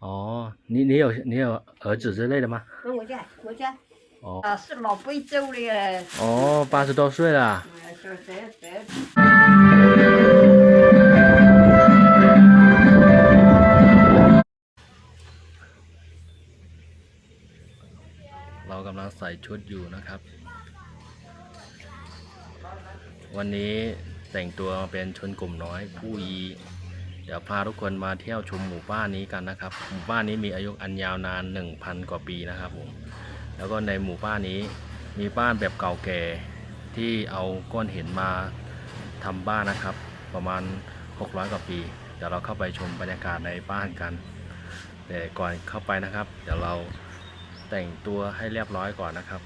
哦，你你有你有儿子之类的吗？跟我家，我家哦啊是老贵州的，哦，八十多岁了。呃就是这这。 เรากำลังใส่ชุดอยู่นะครับ วันนี้แต่งตัวเป็นชนกลุ่มน้อยผู้อี เดี๋ยวพาทุกคนมาเที่ยวชมหมู่บ้านนี้กันนะครับ หมู่บ้านนี้มีอายุอันยาวนาน 1,000 กว่าปีนะครับผม แล้วก็ในหมู่บ้านนี้มีบ้านแบบเก่าแก่ที่เอาก้อนหินมาทำบ้านนะครับ ประมาณ 600 กว่าปี เดี๋ยวเราเข้าไปชมบรรยากาศในบ้านกัน แต่ก่อนเข้าไปนะครับ เดี๋ยวเราแต่งตัวให้เรียบร้อยก่อนนะครับ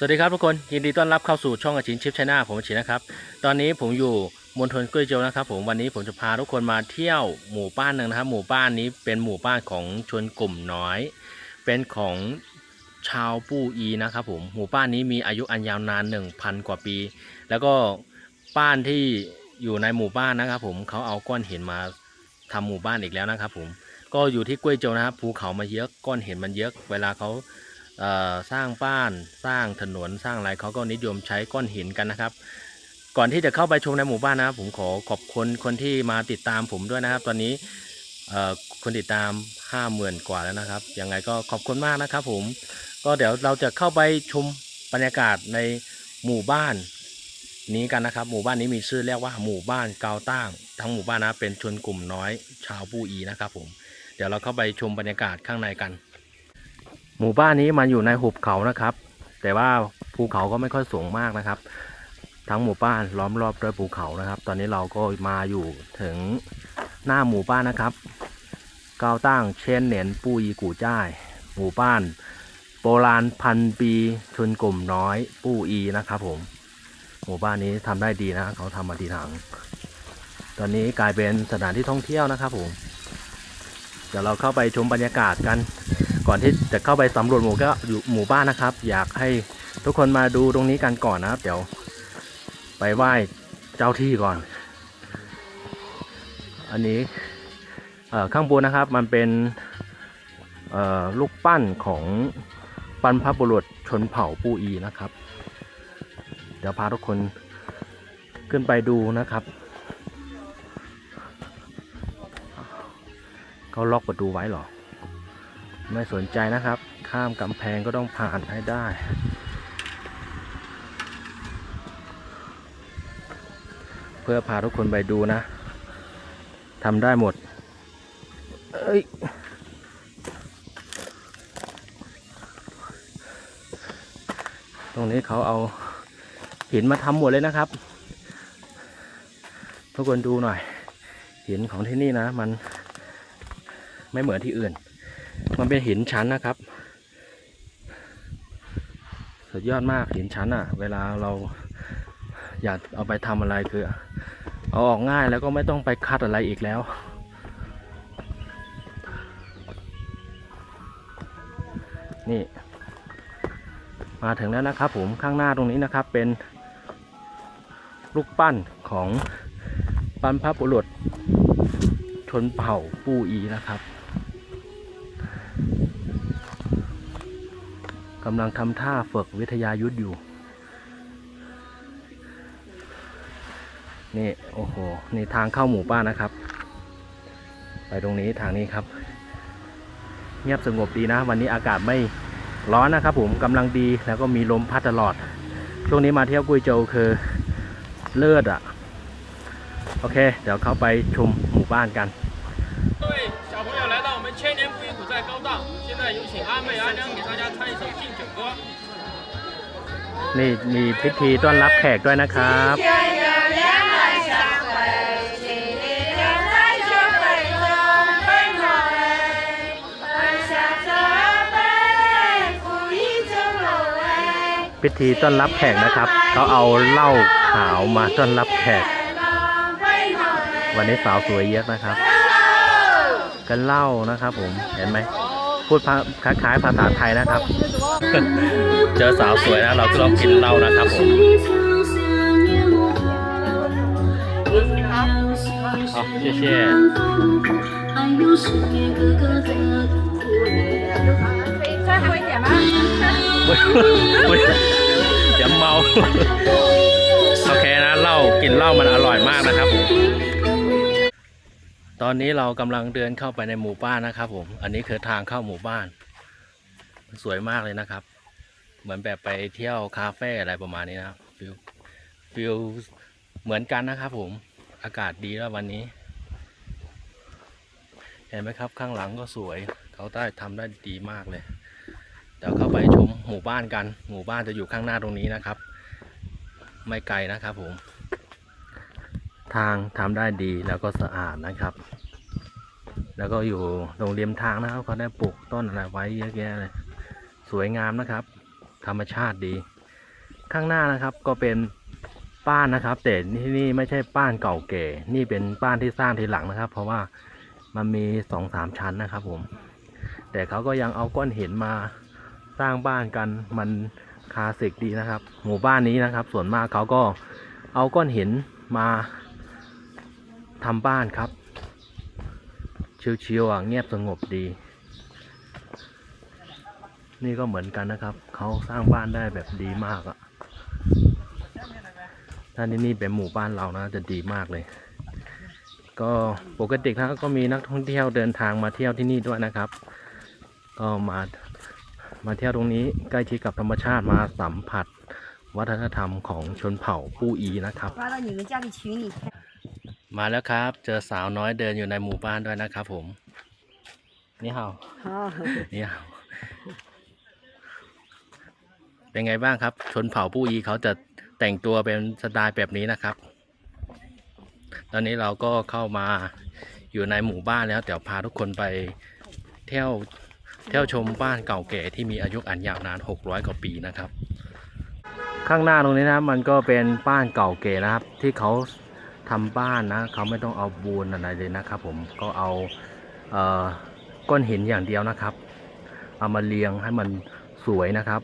สวัสดีครับทุกคนยินดีต้อนรับเข้าสู่ช่องอาชินชิปชนะผมอาชินนะครับ ตอนนี้ผมอยู่มณฑลกุ้ยโจวนะครับ ผมวันนี้ผมจะพาทุกคนมาเที่ยวหมู่บ้านหนึ่งนะครับ หมู่บ้านนี้เป็นหมู่บ้านของชนกลุ่มน้อย เป็นของชาวปู้อีนะครับผมหมู่บ้านนี้มีอายุอันยาวนาน 1,000 กว่าปี แล้วก็บ้านที่อยู่ในหมู่บ้านนะครับ ผมเขาเอาก้อนหินมาทำหมู่บ้านอีกแล้วนะครับ ผมก็อยู่ที่กุ้ยโจวนะครับภูเขามาเยอะก้อนหินมันเยอะเวลาเขา สร้างบ้านสร้างถนนสร้างอะไรเขาก็นิยมใช้ก้อนหินกันนะครับ ก่อนที่จะเข้าไปชมในหมู่บ้านนะผมขอขอบคุณคนที่มาติดตามผมด้วยนะครับ ตอนนี้คนติดตามห้าหมื่นกว่าแล้วนะครับยังไงก็ขอบคุณมากนะครับ ผมก็เดี๋ยวเราจะเข้าไปชมบรรยากาศในหมู่บ้านนี้กันนะครับ หมู่บ้านนี้มีชื่อเรียกว่าหมู่บ้านเกาตั้งทั้งหมู่บ้านนะเป็นชนกลุ่มน้อยชาวปูอีนะครับ ผมเดี๋ยวเราเข้าไปชมบรรยากาศข้างในกัน หมู่บ้านนี้มันอยู่ในหุบเขานะครับ แต่ว่าภูเขาก็ไม่ค่อยสูงมากนะครับ ทั้งหมู่บ้านล้อมรอบด้วยภูเขานะครับ ตอนนี้เราก็มาอยู่ถึงหน้าหมู่บ้านนะครับเกาวตั้งเชนเหนียนปูยีกูจ้าย หมู่บ้าน โบราณพันปีชนกลุ่มน้อยปูอีนะครับผม หมู่บ้านนี้ทำได้ดีนะเขาทำมาดีถัง ตอนนี้กลายเป็นสถานที่ท่องเที่ยวนะครับผมเดี๋ยวเราเข้าไปชมบรรยากาศกัน ก่อนที่จะเข้าไปสำรวจหมู่ก็อยู่หมู่บ้านนะครับ อยากให้ทุกคนมาดูตรงนี้กันก่อนนะครับ เดี๋ยวไปไหว้เจ้าที่ก่อน อันนี้ข้างบนนะครับมันเป็นลูกปั้นของบรรพบุรุษชนเผ่าปูอีนะครับ เดี๋ยวพาทุกคนขึ้นไปดูนะครับเขาล็อกประตูไว้หรอ ไม่สนใจนะครับ ข้ามกำแพงก็ต้องผ่านให้ได้ เพื่อพาทุกคนไปดูนะทำได้หมด เอ้ยตรงนี้เขาเอาหินมาทำหมดเลยนะครับ ทุกคนดูหน่อย หินของที่นี่นะ มันไม่เหมือนที่อื่น มันเป็นหินชั้นนะครับ สุดยอดมากหินชั้นอะ่ะ เวลาเราอยากเอาไปทำอะไรคือ เอาออกง่ายแล้วก็ไม่ต้องไปคัดอะไรอีกแล้วนี่ มาถึงแล้วนะครับผมข้างหน้าตรงนี้นะครับเป็นลูกปั้นของบรรพบุรุษชนเผ่าปูอีนะครับ กำลังทำท่าฝึกวิทยายุทธอยู่ นี่โอ้โห นี่ทางเข้าหมู่บ้านนะครับ ไปตรงนี้ทางนี้ครับ เงียบสงบดีนะ วันนี้อากาศไม่ร้อนนะครับผมกำลังดีแล้วก็มีลมพัดตลอด ช่วงนี้มาเที่ยวกุยโจวคือเลือดอะ่ะ โอเค เดี๋ยวเข้าไปชมหมู่บ้านกัน 在有请阿妹阿娘给大家唱一首敬酒歌。 นี่มีพิธีต้อนรับแขกด้วยนะครับ พิธีต้อนรับแขกนะครับ เขาเอาเหล้าขาวมาต้อนรับแขก วันนี้สาวสวยเยอะนะครับ กันเหล้านะครับผม เห็นไหม พูดภาคล้ายๆภาษาไทยนะครับ เจอสาวสวยนะเราก็ต้องกินเหล้านะครับผม 好。 好谢谢还有失眠哥哥的苦恋。可以再喝一点吗？อุ๊ยอุ๊ยเดี๋ยวเมา โอเคนะเหล้ากินเหล้ามันอร่อยมากนะครับผม ตอนนี้เรากำลังเดินเข้าไปในหมู่บ้านนะครับผม อันนี้คือทางเข้าหมู่บ้าน สวยมากเลยนะครับ เหมือนแบบไปเที่ยวคาเฟ่อะไรประมาณนี้นะฟิลฟิลเหมือนกันนะครับผม อากาศดีแล้ววันนี้ เห็นไหมครับข้างหลังก็สวย เขาได้ทำได้ดีมากเลย เดี๋ยวเข้าไปชมหมู่บ้านกัน หมู่บ้านจะอยู่ข้างหน้าตรงนี้นะครับ ไม่ไกลนะครับผม ทางทำได้ดีแล้วก็สะอาดนะครับ แล้วก็อยู่ตรงริมทางนะครับเขาได้ปลูกต้นอะไรไว้เยอะแยะเลยสวยงามนะครับ ธรรมชาติดี ข้างหน้านะครับก็เป็นบ้านนะครับ แต่ที่นี่ไม่ใช่บ้านเก่าแก่ นี่เป็นบ้านที่สร้างทีหลังนะครับ เพราะว่ามันมีสองสามชั้นนะครับ ผม แต่เขาก็ยังเอาก้อนหินมาสร้างบ้านกันมันคลาสสิกดีนะครับ หมู่บ้านนี้นะครับ ส่วนมากเขาก็เอาก้อนหินมา ทำบ้านครับ ชิวๆอะเงียบสงบดี นี่ก็เหมือนกันนะครับ เขาสร้างบ้านได้แบบดีมากอะถ้านี่นี่เป็นหมู่บ้านเรานะจะดีมากเลย ก็ปกติถ้าก็มีนักท่องเที่ยวเดินทางมาเที่ยวที่นี่ด้วยนะครับ ก็มามาเที่ยวตรงนี้ใกล้ชิดกับธรรมชาติมาสัมผัสวัฒนธรรมของชนเผ่าผู้อีนะครับ มาแล้วครับ เจอสาวน้อยเดินอยู่ในหมู่บ้านด้วยนะครับผม นี่เห่า好，นี่เห่าเป็นไงบ้างครับ ชนเผ่าปู้อีเขาจะแต่งตัวเป็นสไตล์แบบนี้นะครับ ตอนนี้เราก็เข้ามาอยู่ในหมู่บ้านแล้วเดี๋ยวพาทุกคนไปเที่ยวเที่ยวชมบ้านเก่าแก่ที่มีอายุอันยาวนาน 600 กว่าปีนะครับ ข้างหน้าตรงนี้นะมันก็เป็นบ้านเก่าแก่นะครับ ที่เขา ทำบ้านนะเขาไม่ต้องเอาบูนอะไรเลยนะครับผมก็เอาเอ่อก้อนหินอย่างเดียวนะครับ เอามาเรียงให้มันสวยนะครับ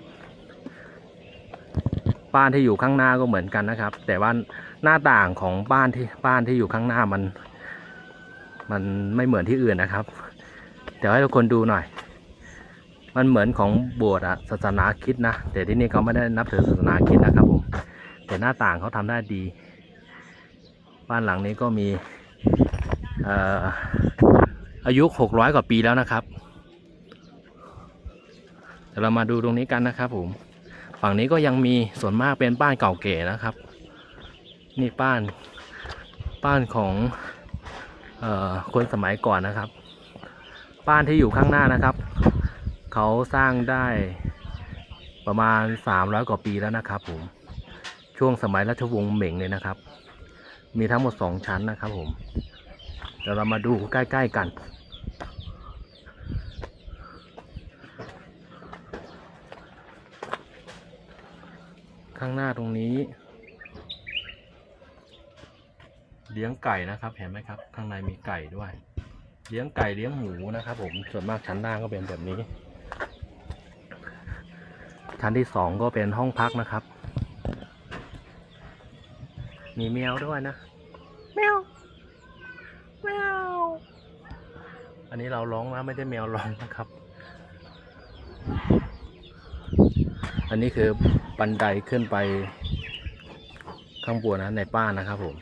บ้านที่อยู่ข้างหน้าก็เหมือนกันนะครับ แต่ว่าหน้าต่างของบ้านที่บ้านที่อยู่ข้างหน้ามัน มันไม่เหมือนที่อื่นนะครับเดี๋ยวให้ทุกคนดูหน่อย มันเหมือนของโบสถ์อะศาสนาคิดนะแต่ที่นี่เขาไม่ได้นับถือศาสนาคิดนะครับผมแต่หน้าต่างเขาทำได้ดี บ้านหลังนี้ก็มีอายุ 600 กว่าปีแล้วนะครับเดี๋ยวเรามาดูตรงนี้กันนะครับผมฝั่งนี้ก็ยังมีส่วนมากเป็นบ้านเก่าเก๋นะครับ นี่บ้านบ้านของออคนสมัยก่อนนะครับ บ้านที่อยู่ข้างหน้านะครับ เขาสร้างได้ประมาณ 300 กว่าปีแล้วนะครับผมช่วงสมัยราชวงศ์เหม่งเลยนะครับ มีทั้งหมด2ชั้นนะครับผมเดี๋ยวเรามาดูใกล้ๆกันข้างหน้าตรงนี้ เลี้ยงไก่นะครับ เห็นไหมครับ ข้างในมีไก่ด้วย เลี้ยงไก่เลี้ยงหมูนะครับผมส่วนมากชั้นล่างก็เป็นแบบนี้ ชั้นที่สองก็เป็นห้องพักนะครับ มีแมวด้วยนะ แมว แมว อันนี้เราร้องนะไม่ได้แมวร้องนะครับ อันนี้คือบันไดขึ้นไปข้างบนนะในบ้านนะครับผม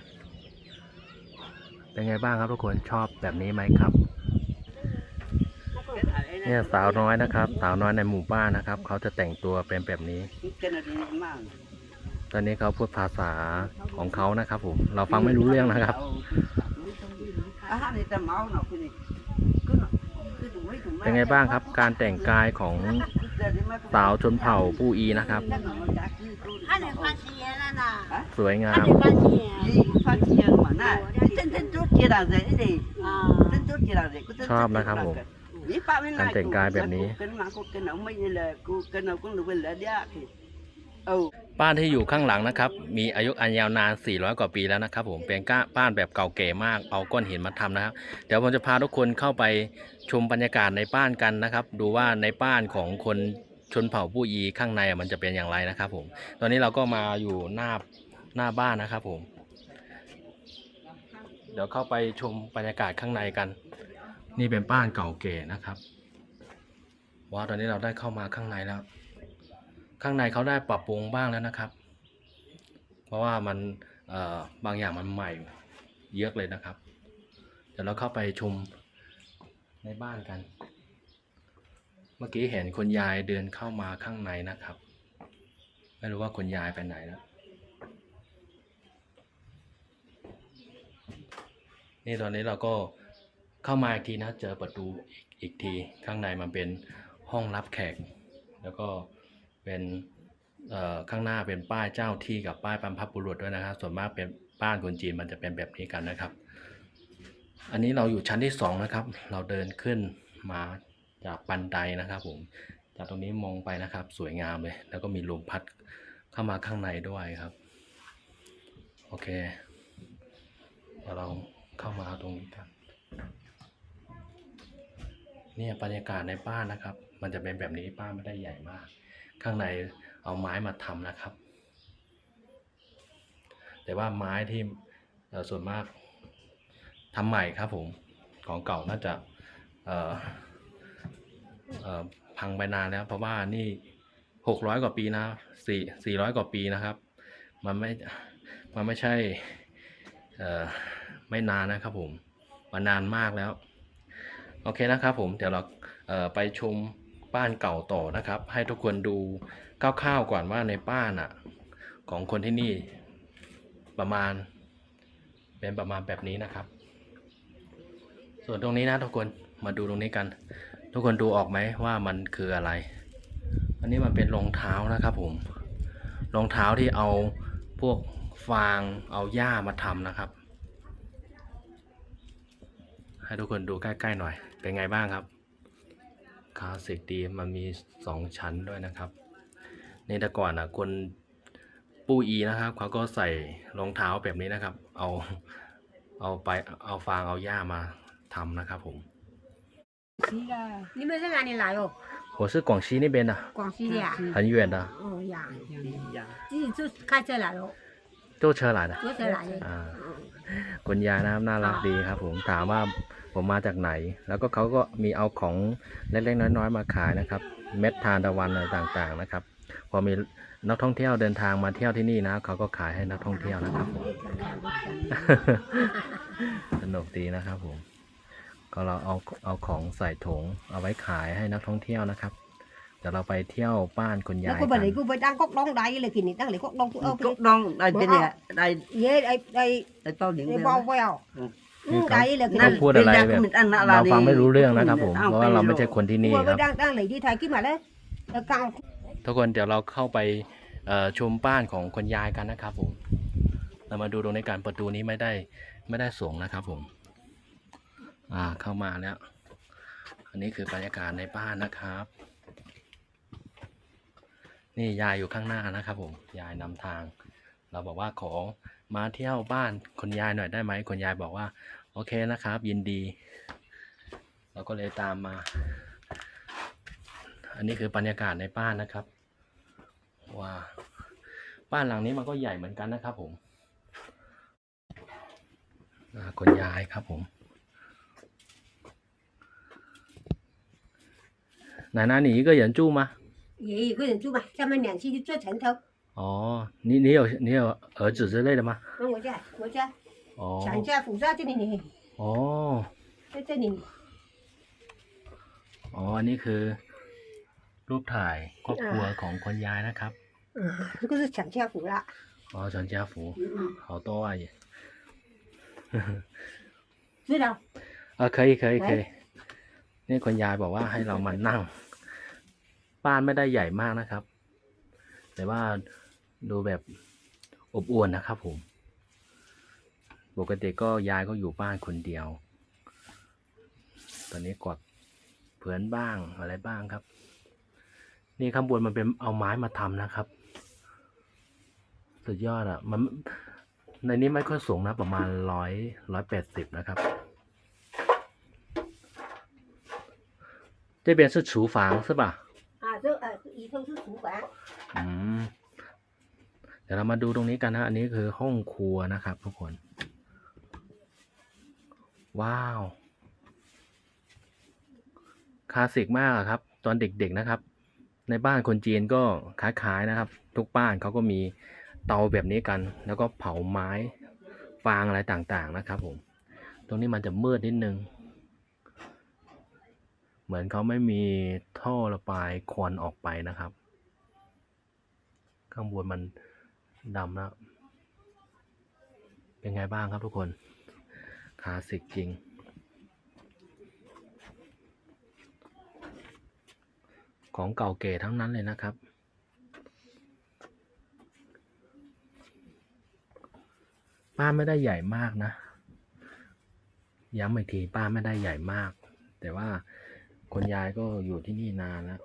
เป็นไงบ้างครับทุกคนชอบแบบนี้ไหมครับเนี่ยสาวน้อยนะครับ สาวน้อยในหมู่บ้านนะครับ เขาจะแต่งตัวเป็นแบบนี้ ตอนนี้เขาพูดภาษาของเขานะครับผม เราฟังไม่รู้เรื่องนะครับ เป็นไงบ้างครับ การแต่งกายของสาวชนเผ่าผู้อีนะครับ สวยงามชอบนะครับผมการแต่งกายแบบนี้ บ้านที่อยู่ข้างหลังนะครับ มีอายุอันยาวนาน 400 กว่าปีแล้วนะครับผมเป็นก้าบ้านแบบเก่าแก่มาก เอาก้อนหินมาทำนะครับ เดี๋ยวผมจะพาทุกคนเข้าไปชมบรรยากาศในบ้านกันนะครับ ดูว่าในบ้านของคนชนเผ่าผู้อีข้างในมันจะเป็นอย่างไรนะครับ ผม ตอนนี้เราก็มาอยู่หน้าหน้าบ้านนะครับผม เดี๋ยวเข้าไปชมบรรยากาศข้างในกัน นี่เป็นบ้านเก่าเก๋นะครับว้าตอนนี้เราได้เข้ามาข้างในแล้ว ข้างในเขาได้ปรับปรุงบ้างแล้วนะครับ เพราะว่ามันบางอย่างมันใหม่เยอะเลยนะครับ เดี๋ยวเราเข้าไปชมในบ้านกัน เมื่อกี้เห็นคุณยายเดินเข้ามาข้างในนะครับ ไม่รู้ว่าคุณยายไปไหนแล้วนี่ตอนนี้เราก็เข้ามาอีกทีนะ เจอประตูอีกทีข้างในมันเป็นห้องรับแขก แล้วก็ เป็นข้างหน้าเป็นป้ายเจ้าที่กับป้ายบรรพบุรุษด้วยนะครับ ส่วนมากเป็นบ้านคนจีนมันจะเป็นแบบนี้กันนะครับ อันนี้เราอยู่ชั้นที่สองนะครับ เราเดินขึ้นมาจากบันไดนะครับผมจากตรงนี้มองไปนะครับ สวยงามเลย แล้วก็มีลมพัดเข้ามาข้างในด้วยครับ โอเคเดี๋ยวเราเข้ามาตรงนี้กันเนี่ยบรรยากาศในบ้านนะครับ มันจะเป็นแบบนี้บ้านไม่ได้ใหญ่มาก ข้างในเอาไม้มาทำนะครับ แต่ว่าไม้ที่ส่วนมากทำใหม่ครับผมของเก่าน่าจะพังไปนานแล้ว เพราะว่านี่หกร้อยกว่าปีนะสี่สี่ร้อยกว่าปีนะครับ มันไม่มันไม่ใช่ไม่นานนะครับผมมันานมากแล้ว โอเคนะครับผม เดี๋ยวเราเไปชม บ้านเก่าต่อนะครับ ให้ทุกคนดูคร่าวๆก่อนว่าในบ้านอะของคนที่นี่ประมาณ เป็นประมาณแบบนี้นะครับ ส่วนตรงนี้นะทุกคนมาดูตรงนี้กัน ทุกคนดูออกไหมว่ามันคืออะไร อันนี้มันเป็นรองเท้านะครับผมรองเท้าที่เอาพวกฟางเอาหญ้ามาทำนะครับ ให้ทุกคนดูใกล้ๆหน่อย เป็นไงบ้างครับ คลาสสิกดีมันมีสองชั้นด้วยนะครับนี่แต่ก่อนอ่ะคนปูอีนะครับเขาก็ใส่รองเท้าแบบนี้นะครับ เอาเอาไปเอาฟางเอาหญ้ามาทำนะครับผม 你们在哪里来哟？我是广西那边的，广西的呀？很远的，哦呀，呀，自己就开车来喽，坐车来的。坐车来的。 อ่า คุณยายนะครับน่ารักดีครับ ผมถามว่าผมมาจากไหน แล้วก็เขาก็มีเอาของเล็กๆน้อยๆมาขายนะครับ เม็ดทานตะวันอะไรต่างๆนะครับ พอมีนักท่องเที่ยวเดินทางมาเที่ยวที่นี่นะเขาก็ขายให้นักท่องเที่ยวนะครับผมสนุกดีนะครับผม ก็เราเอาเอาของใส่ถุงเอาไว้ขายให้นักท่องเที่ยวนะครับ เดี๋ยวเราไปเที่ยวบ้านคุณยา nó ย có กั bà น lấy cô với đang cốc đong đáy là kỷ niệm đang lấy cốc đong ở cúc đông đây bên này đây Dê đây đây đây bao nhiêu đây đây bao bao. Ừ. Ừ, đây là เขา cái พูดอะไรแบบ mình ăn เราฟังไม่รู้เรื่องนะครับผมเพราะว่าเราไม่ใช่คนที่นี่ Cô ค với รับ đang đang lấy đi thay cái mà đấy. Là cao ทุกคนเดี๋ยวเราเข้าไปเอ่อชมบ้านของคุณยายกันนะครับผมเรามาดูตรงในการประตูนี้ไม่ได้ไม่ได้สูงนะครับผม อ่าเข้ามาแล้ว อันนี้คือบรรยากาศในบ้านนะครับ นี่ยายอยู่ข้างหน้านะครับผมยายนำทาง เราบอกว่าขอมาเที่ยวบ้านคุณยายหน่อยได้ไหมคุณยายบอกว่า โอเคนะครับ ยินดี เราก็เลยตามมา อันนี้คือบรรยากาศในบ้านนะครับว้าบ้านหลังนี้มันก็ใหญ่เหมือนกันนะครับผมคุณยายครับผมนายนาหนีก็หยันจู้มา 也有个人住吧，下面两期就做城头。哦，你你有你有儿子之类的吗？那我家我家哦产家辅在这里呢，哦在这里呢。 อ๋ออันนี้คือ รูปถ่ายครอบครัวของคุณยายนะครับ 嗯，这个是产家辅啦。 อ๋อ全家福嗯好多啊也嗯，知道。 เออเคยเคยเคยนี่คุณยายบอกว่าให้เรามานั่ง บ้านไม่ได้ใหญ่มากนะครับ แต่ว่าดูแบบอบอวลนะครับผม ปกติก็ยายก็อยู่บ้านคนเดียว ตอนนี้กดเพื่อนบ้างอะไรบ้างครับ นี่ข้างบนมันเป็นเอาไม้มาทำนะครับ สุดยอดอะ่ะ มันในนี้ไม่ค่อยสูงนะ ประมาณร้อยร้อยแปดสิบนะครับ 这边是厨房是吧？ 啊，这呃以后是厨房。 อืม เดี๋ยวเรามาดูตรงนี้กันนะ อันนี้คือห้องครัวนะครับ ทุกคน ว้าว คลาสสิกมากอะครับ ตอนเด็กๆนะครับ ในบ้านคนจีนก็คล้ายๆนะครับ ทุกบ้านเขาก็มีเตาแบบนี้กัน แล้วก็เผาไม้ฟางอะไรต่างๆนะครับผม ตรงนี้มันจะมืดนิดนึง เหมือนเขาไม่มีท่อระบายควันออกไปนะครับ ข้างบนมันดำแล้ว เป็นไงบ้างครับทุกคนคลาสสิกจริง ของเก่าเก๋ทั้งนั้นเลยนะครับป้าไม่ได้ใหญ่มากนะ ย้ำอีกทีป้าไม่ได้ใหญ่มาก แต่ว่า คนยายก็อยู่ที่นี่นานแล้ว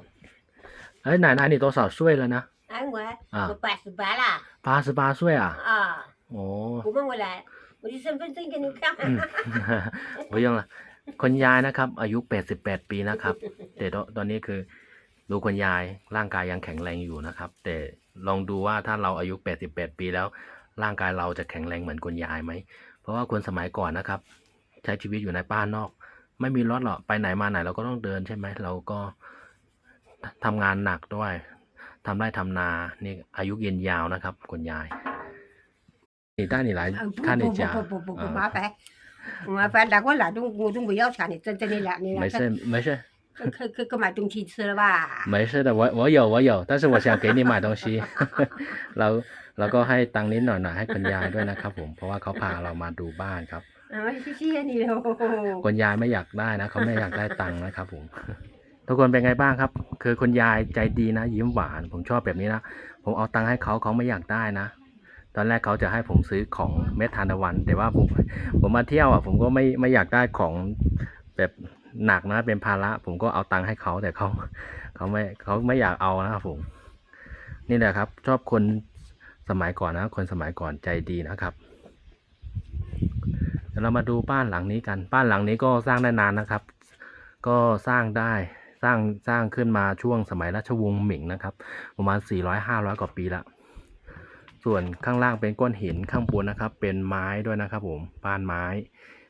เฮ้ยนายนายนี่ตัวสาวช่วยแล้วนะ 哎，我啊我八十八了 ป้าสิบ八岁啊啊！ โอ้ 我问我来，我的身份证给你看。 อืม ไม่ยังละคนยายนะครับ อายุ 88 ปีนะครับ แต่ตอนตอนนี้คือดูคนยายร่างกายยังแข็งแรงอยู่นะครับ แต่ลองดูว่าถ้าเราอายุ 88 ปีแล้ว ร่างกายเราจะแข็งแรงเหมือนคนยายไหม เพราะว่าคนสมัยก่อนนะครับ ใช้ชีวิตอยู่ในบ้านนอก ไม่มีรถหรอกไปไหนมาไหนเราก็ต้องเดินใช่ไหมเราก็ทำงานหนักด้วยทำไร่ทำนานี่อายุยืนยาวนะครับคนยาย你带你来啊不看你不家不不不不啊麻烦，麻烦，那我那种我都不要钱的，真真的了，你没事没事可可可可买东西吃了吧？没事的，我我有我有，但是我想给你买东西 เราเราก็ให้ตังค์นิดหน่อยหน่อยให้คุณยายด้วยนะครับผม เพราะว่าเขาพาเรามาดูบ้านครับ อาไชี้ๆนี่เร็คนยายไม่อยากได้นะเขาไม่อยากได้ตังค์นะครับผมทุกคนเป็นไงบ้างครับ คือคนยายใจดีนะ ยิ้มหวาน ผมชอบแบบนี้นะผมเอาตังค์ให้เขาเขาไม่อยากได้นะ ตอนแรกเขาจะให้ผมซื้อของเมทานตะวัน แต่ว่าผมผมมาเที่ยวอะ ผมก็ไม่ไม่อยากได้ของแบบหนักนะเป็นภาระ ผมก็เอาตังค์ให้เขาแต่เขาเขาไม่เขาไม่อยากเอานะครับผม นี่แหละครับ ชอบคนสมัยก่อนนะ คนสมัยก่อนใจดีนะครับ ดี๋ยวเรามาดูบ้านหลังนี้กัน บ้านหลังนี้ก็สร้างได้นานนะครับ ก็สร้างได้สร้างสร้างขึ้นมาช่วงสมัยราชวงศ์หมิงนะครับ ประมาณ 400-500 กว่าปีละส่วนข้างล่างเป็นก้อนหินข้างบนนะครับ เป็นไม้ด้วยนะครับ ผมบ้านไม้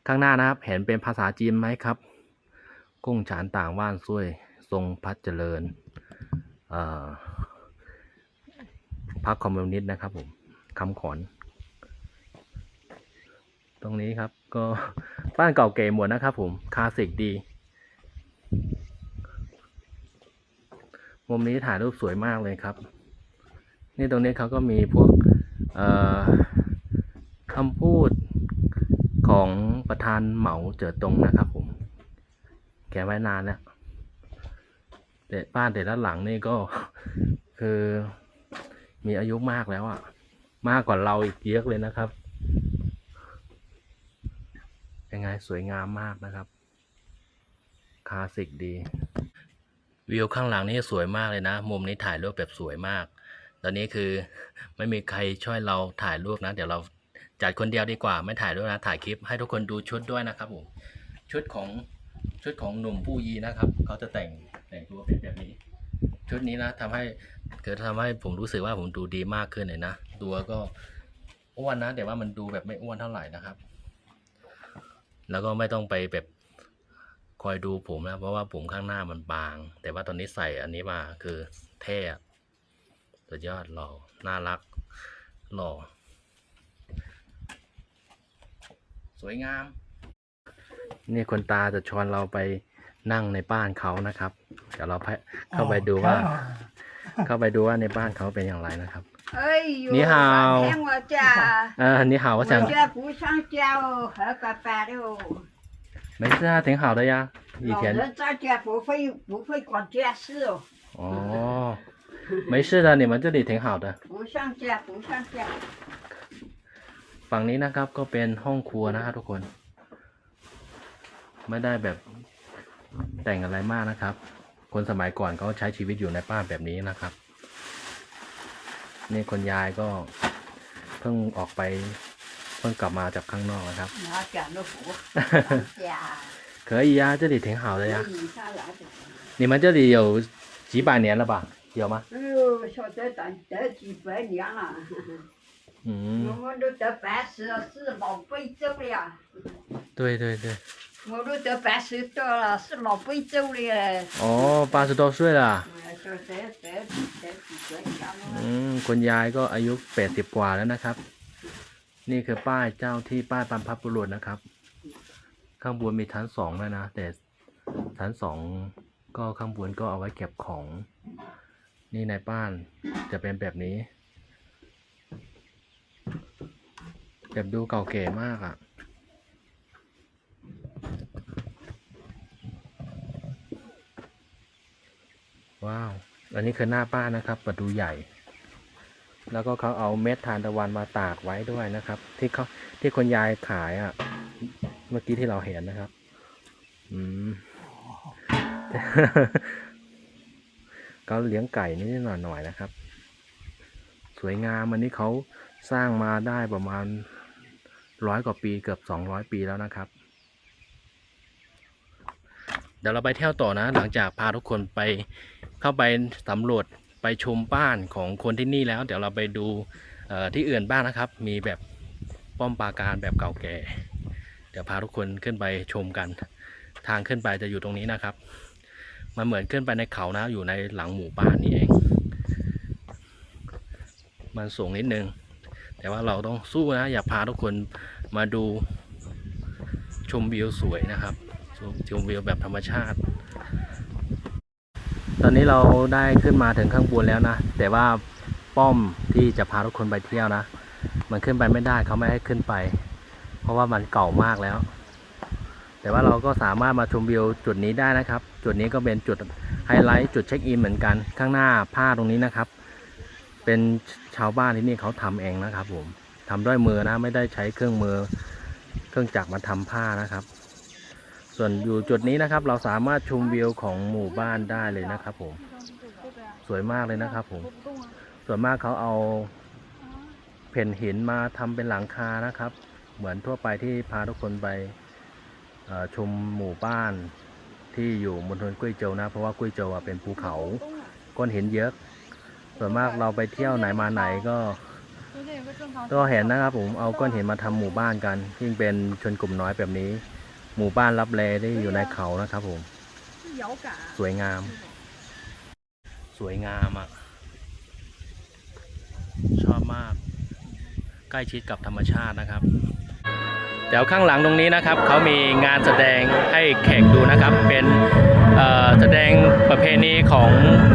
ข้างหน้านะครับ เห็นเป็นภาษาจีนไหมครับ กุ้งฉานต่างว่านซุยทรงพัฒเจริญพรรคคอมมิวนิสต์นะครับผมคำขอน ตรงนี้ครับ ก็บ้านเก่าเก๋หมดนะครับผมคลาสสิกดี มุมนี้ถ่ายรูปสวยมากเลยครับ นี่ตรงนี้เขาก็มีพวกคำพูดของประธานเหมาเจอตรงนะครับผม แกไว้นานแล้วแต่บ้านแต่ละหลังนี่ก็คือมีอายุมากแล้วอะ่ะ มากกว่าเราอีกเยอะเลยนะครับ เป็นไงสวยงามมากนะครับ คลาสสิกดี วิวข้างหลังนี่สวยมากเลยนะ มุมนี้ถ่ายรูปแบบสวยมาก ตอนนี้คือไม่มีใครช่วยเราถ่ายรูปนะ เดี๋ยวเราจัดคนเดียวดีกว่า ไม่ถ่ายรูปนะ ถ่ายคลิปให้ทุกคนดูชุดด้วยนะครับผมชุดของชุดของหนุ่มปูยีนะครับเขาจะแต่งแต่งตัวเป็นแบบนี้ ชุดนี้นะทำให้เกิดทำให้ผมรู้สึกว่าผมดูดีมากขึ้นเลยนะตัวก็อ้วนนะแต่ว่ามันดูแบบไม่อ้วนเท่าไหร่นะครับ แล้วก็ไม่ต้องไปแบบคอยดูผมนะ เพราะว่าผมข้างหน้ามันบาง แต่ว่าตอนนี้ใส่อันนี้มาคือเท่อะสุดยอดหล่อน่ารัก หล่อ สวยงาม นี่คนตาจะชวนเราไปนั่งในบ้านเขานะครับ เดี๋ยวเราไปเข้าไปดูว่า เข้าไปดูว่าในบ้านเขาเป็นอย่างไรนะครับ 哎呦，你好天我家， เออ你好我想我家不上家哦，好拜拜的哦。没事啊挺好的呀以前老人在家不会不会管家事哦，哦没事的你们这里挺好的不上家不上家。 ฝั่งนี้นะครับก็เป็นห้องครัวนะครับทุกคน ไม่ได้แบบแต่งอะไรมากนะครับ คนสมัยก่อนเขาใช้ชีวิตอยู่ในบ้านแบบนี้นะครับ นี่คนยายก็เพิ่งออกไป เพิ่งกลับมาจากข้างนอกนะครับ 哪家都不家，可以呀这里挺好的呀你下来的。你们这里有几百年了吧有吗哎呦，晓得得得几百年了，我嗯们都得八十四老辈走了。 对对对我都得八十多了，是老贵州的嘞。哦八十多岁了说这这这几岁了 อืมคุณยายก็อายุแปดสิบกว่าแล้วนะครับ นี่คือป้ายเจ้าที่ป้ายบรรพบุรุษนะครับ ข้างบนมีชั้นสองแล้วนะแต่ชั้นสองก็ข้างบนก็เอาไว้เก็บของ นี่ในบ้านจะเป็นแบบนี้แบบดูเก่าแก่มากอะ่ะ ว้าว อันนี้คือหน้าบ้านนะครับประตูใหญ่ แล้วก็เขาเอาเม็ดทานตะวันมาตากไว้ด้วยนะครับ ที่เขาที่คนยายขายอะ่ะ เมื่อกี้ที่เราเห็นนะครับ อืมก็เลี้ยงไก่นิดหน่อยๆนะครับ สวยงามอันนี้เขาสร้างมาได้ประมาณร้อยกว่าปีเกือบสองร้อยปีแล้วนะครับ เดี๋ยวเราไปเที่ยวต่อนะ หลังจากพาทุกคนไป เข้าไปสำรวจไปชมบ้านของคนที่นี่แล้ว เดี๋ยวเราไปดูที่อื่นบ้างนะครับ มีแบบป้อมปราการแบบเก่าแก่ เดี๋ยวพาทุกคนขึ้นไปชมกัน ทางขึ้นไปจะอยู่ตรงนี้นะครับ มันเหมือนขึ้นไปในเขานะ อยู่ในหลังหมู่บ้านนี่เอง มันสูงนิดนึง แต่ว่าเราต้องสู้นะ อย่าพาทุกคนมาดูชมวิวสวยนะครับ ชมวิวแบบธรรมชาติ ตอนนี้เราได้ขึ้นมาถึงข้างบนแล้วนะ แต่ว่าป้อมที่จะพาทุกคนไปเที่ยวนะ มันขึ้นไปไม่ได้เขาไม่ให้ขึ้นไป เพราะว่ามันเก่ามากแล้ว แต่ว่าเราก็สามารถมาชมวิวจุดนี้ได้นะครับ จุดนี้ก็เป็นจุดไฮไลท์จุดเช็คอินเหมือนกัน ข้างหน้าผ้าตรงนี้นะครับ เป็นชาวบ้านที่นี่เขาทำเองนะครับ ผมทำด้วยมือนะ ไม่ได้ใช้เครื่องมือ เครื่องจักรมาทำผ้านะครับ ส่วนอยู่จุดนี้นะครับ เราสามารถชมวิวของหมู่บ้านได้เลยนะครับ ผม สวยมากเลยนะครับ ผม ส่วนมากเขาเอาแผ่นหินมาทำเป็นหลังคานะครับ เหมือนทั่วไปที่พาทุกคนไปชมหมู่บ้านที่อยู่มณฑลกุ้ยโจวนะ เพราะว่ากุ้ยโจวเป็นภูเขาก้อนหินเยอะส่วนมากเราไปเที่ยวไหนมาไหนก็ก็เห็นนะครับผมเอาก้อนหินมาทำหมู่บ้านกันยิ่งเป็นชนกลุ่มน้อยแบบนี้ หมู่บ้านรับแลที่อยู่ในเขานะครับผม สวยงาม สวยงามอะ ชอบมาก ใกล้ชิดกับธรรมชาตินะครับ เดี๋ยวข้างหลังตรงนี้นะครับ เขามีงานแสดงให้แขกดูนะครับ เป็นเอ่อแสดงประเพณีของ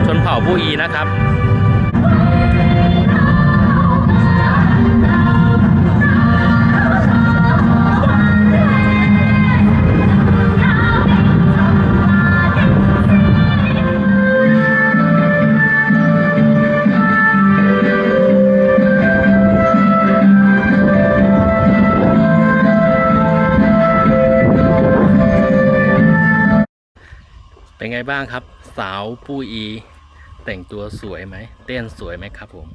ชนเผ่าผู้อีนะครับ บ้างครับ สาวผู้อี แต่งตัวสวยไหม เต้นสวยไหมครับผม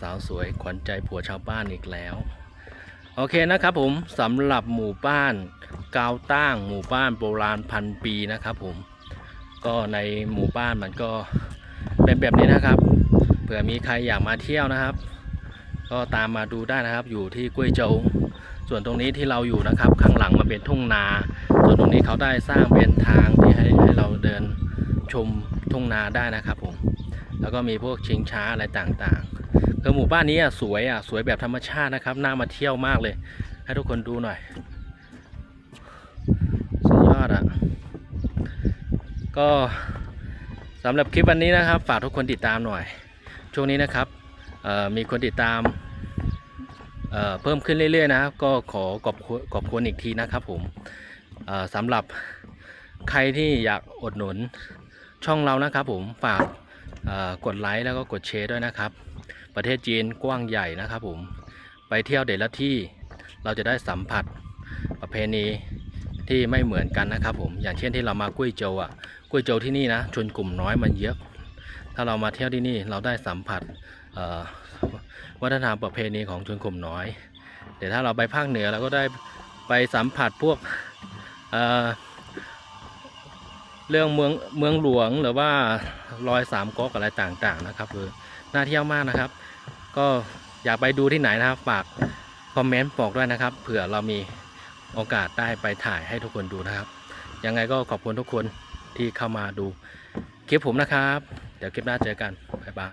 สาวสวยขวัญใจผัวชาวบ้านอีกแล้ว โอเคนะครับผมสำหรับหมู่บ้านกาวตั้งหมู่บ้านโบราณพันปีนะครับผมก็ในหมู่บ้านมันก็เป็นแบบนี้นะครับเผื่อมีใครอยากมาเที่ยวนะครับ ก็ตามมาดูได้นะครับอยู่ที่กุ้วยโจวส่วนตรงนี้ที่เราอยู่นะครับ ข้างหลังมันเป็นทุ่งนา ตรงนี้เขาได้สร้างเป็นทางที่ให้ให้เราเดินชมทุ่งนาได้นะครับผม แล้วก็มีพวกชิงช้าอะไรต่างๆคือหมู่บ้านนี้อะสวยอะสวยแบบธรรมชาตินะครับน่ามาเที่ยวมากเลย ให้ทุกคนดูหน่อยสุดยอดอะก็สำหรับคลิปวันนี้นะครับ ฝากทุกคนติดตามหน่อย ช่วงนี้นะครับมีคนติดตามเเพิ่มขึ้นเรื่อยๆนะครับก็ขอขอบคุณขอบคุณอีกทีนะครับผม สำหรับใครที่อยากอดหนุนช่องเรานะครับผมฝากกดไลค์แล้วก็กดแชร์ด้วยนะครับ ประเทศจีนกว้างใหญ่นะครับผมไปเที่ยวเด็ดละที่เราจะได้สัมผัสประเพณีที่ไม่เหมือนกันนะครับผมอย่างเช่นที่เรามากุ้ยโจวอะกุ้ยโจวที่นี่นะชนกลุ่มน้อยมันเยอะ ถ้าเรามาเที่ยวที่นี่เราได้สัมผัสวัฒนธรรมประเพณีของชนกลุ่มน้อยแต่ถ้าเราไปภาคเหนือเราก็ได้ไปสัมผัสพวก เรื่องเมืองเมืองหลวงหรือว่ารอยสามก๊กอะไรต่างๆนะครับคือน่าเที่ยวมากนะครับ ก็อยากไปดูที่ไหนนะครับฝากคอมเมนต์บอกด้วยนะครับ เผื่อเรามีโอกาสได้ไปถ่ายให้ทุกคนดูนะครับ ยังไงก็ขอบคุณทุกคนที่เข้ามาดูคลิปผมนะครับ เดี๋ยวคลิปหน้าเจอกัน บ๊ายบาย